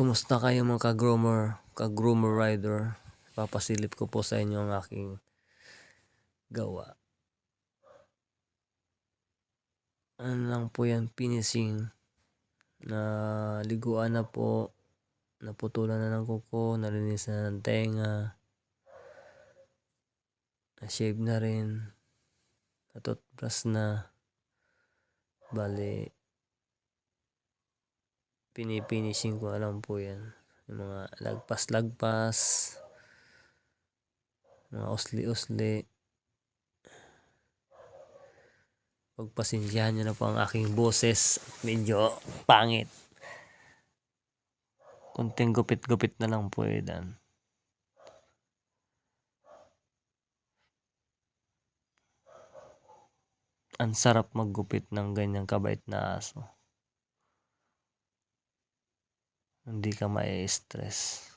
Kumusta kayo mga ka-groomer, ka-groomer rider? Papasilip ko po sa inyo ang aking gawa. Ano lang po yan, finishing. Na liguan na po. Naputulan na ng kuko, nalinis na ng tenga. Na-shave na rin. Natutbrush na. Bali, pinipinishing ko alam po yan. Yung mga lagpas-lagpas. Mga usli-usli. Pagpasensyahan nyo na po ang aking boses. Medyo pangit. Kunting gupit-gupit na lang po eh dan. Ang sarap maggupit ng ganyang kabait na aso. Hindi ka mai-stress.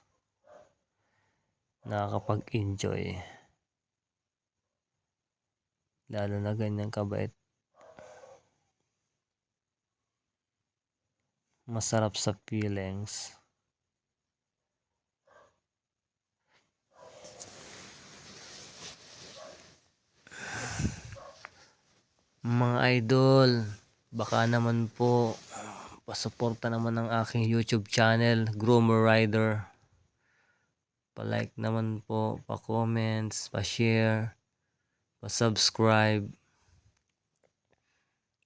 Nakakapag-enjoy. Lalo na ganyang kabait. Masarap sa feelings. Mga idol, baka naman po pasuporta naman ng aking YouTube channel, Groomer Rider. Pa-like naman po, pa-comments, pa-share, pa-subscribe.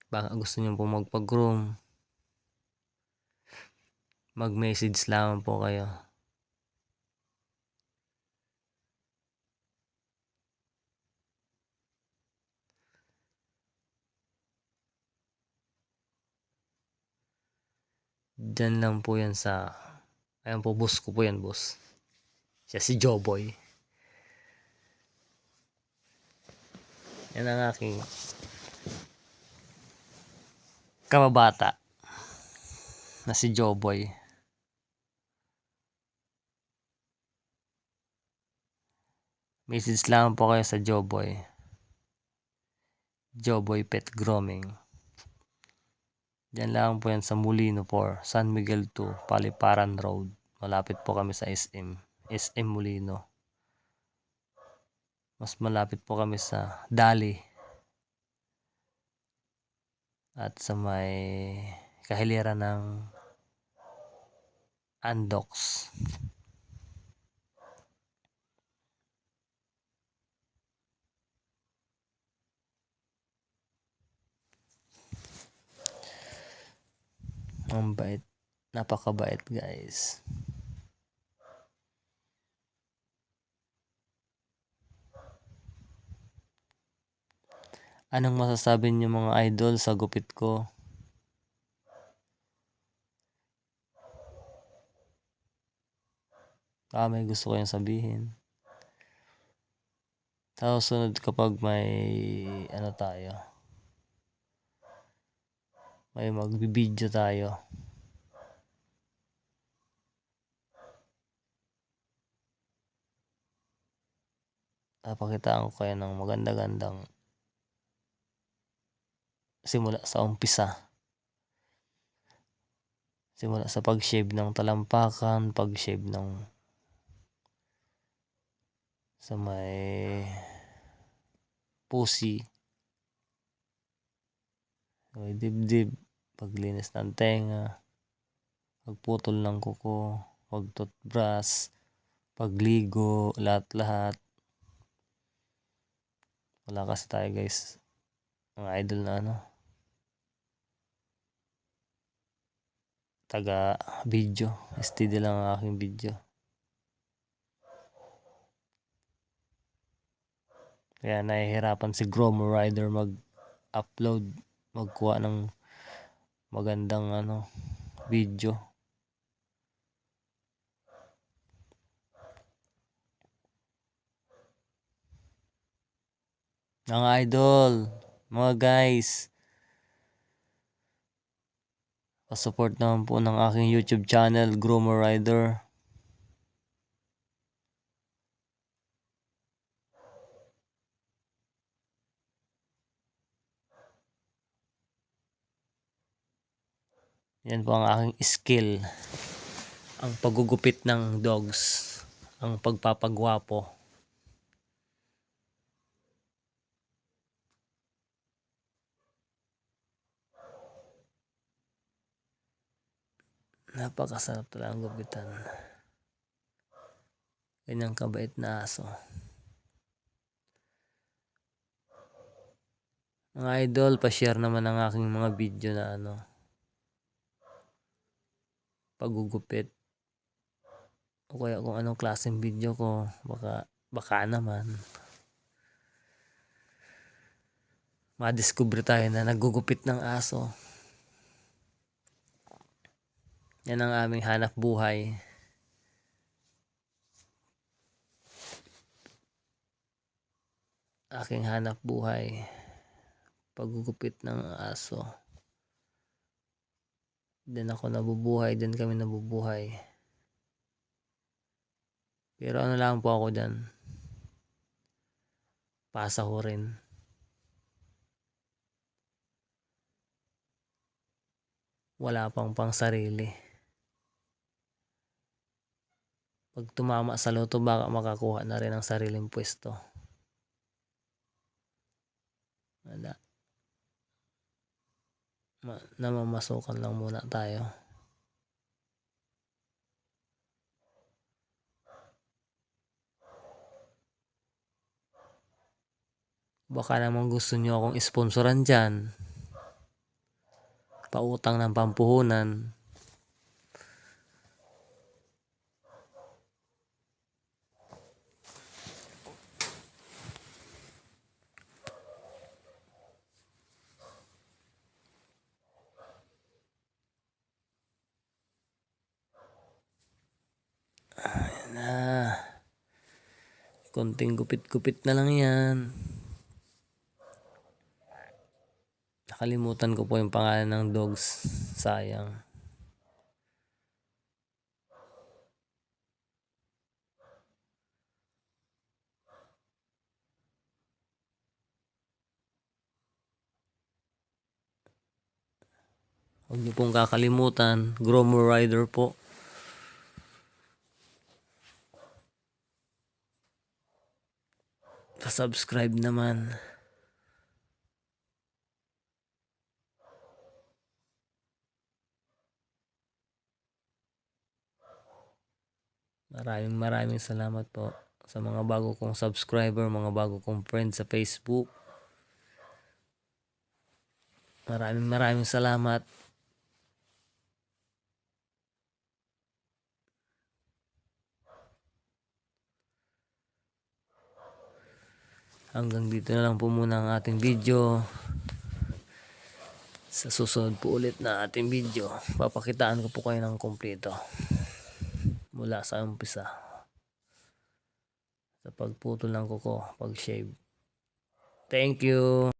Baka gusto niyo po magpa-groom. Mag-message lamang po kayo. Diyan lang po yan sa... Ayan po, boss ko po yan, boss. Siya si Joboy. Yan ang aking kababata na si Joboy. Message lang po kayo sa Joboy. Joboy Pet Grooming. Diyan lang po yan sa Molino 4, San Miguel 2, Paliparan Road. Malapit po kami sa SM, SM Molino. Mas malapit po kami sa Dali. At sa may kahiliran ng Andox. Ang bait. Napakabait guys. Anong masasabi niyo mga idol sa gupit ko? Ah, may gusto kayong sabihin. Tapos sunod kapag may ano tayo. May magbibideo tayo. Papakitaan ko kayo ng maganda-gandang simula sa umpisa. Simula sa pag-shave ng talampakan, pag-shave ng sa may pusi, sa may dibdib, paglinis ng tenga, pagputol ng kuko, pagtutbrush, pagligo, lahat-lahat. Wala kasi tayo guys, mga idol na ano, taga video, steady lang ang aking video. Kaya nahihirapan si Gromo Rider mag-upload, magkuha ng magandang ano, video. Mga idol, mga guys, pa-support naman po ng aking YouTube channel, Groomer Rider. Yan po ang aking skill ang pagugupit ng dogs, ang pagpapagwapo. Napakasarap talagang gupitan. Ganyang kabait na aso. Mga idol, pa-share naman ang aking mga video na ano, pagugupit. O kaya kung anong klaseng video ko, baka, baka naman. Madiscover tayo na nagugupit ng aso. Yan ang aming hanap buhay. Aking hanap buhay. Pagugupit ng aso. Din ako nabubuhay, din kami nabubuhay. Pero ano lang po ako dyan. Pasa ko rin. Wala pang pang sarili. Pag tumama sa loto, baka makakuha na rin ang sariling pwesto. Wala. Ma namamasukan lang muna tayo. Baka naman gusto nyo akong sponsoran dyan. Pautang ng pampuhunan. Ayan na. Konting gupit-gupit na lang yan. Nakalimutan ko po yung pangalan ng dogs. Sayang. Huwag niyo pong kakalimutan, Gromo Rider po. Pa-subscribe naman. Maraming maraming salamat po sa mga bago kong subscriber, mga bago kong friends sa Facebook. Maraming maraming salamat. Hanggang dito na lang po muna ang ating video. Sa susunod po ulit na ating video, papakitaan ko po kayo ng kompleto. Mula sa umpisa. Sa pagputol ng kuko, pag-shave. Thank you.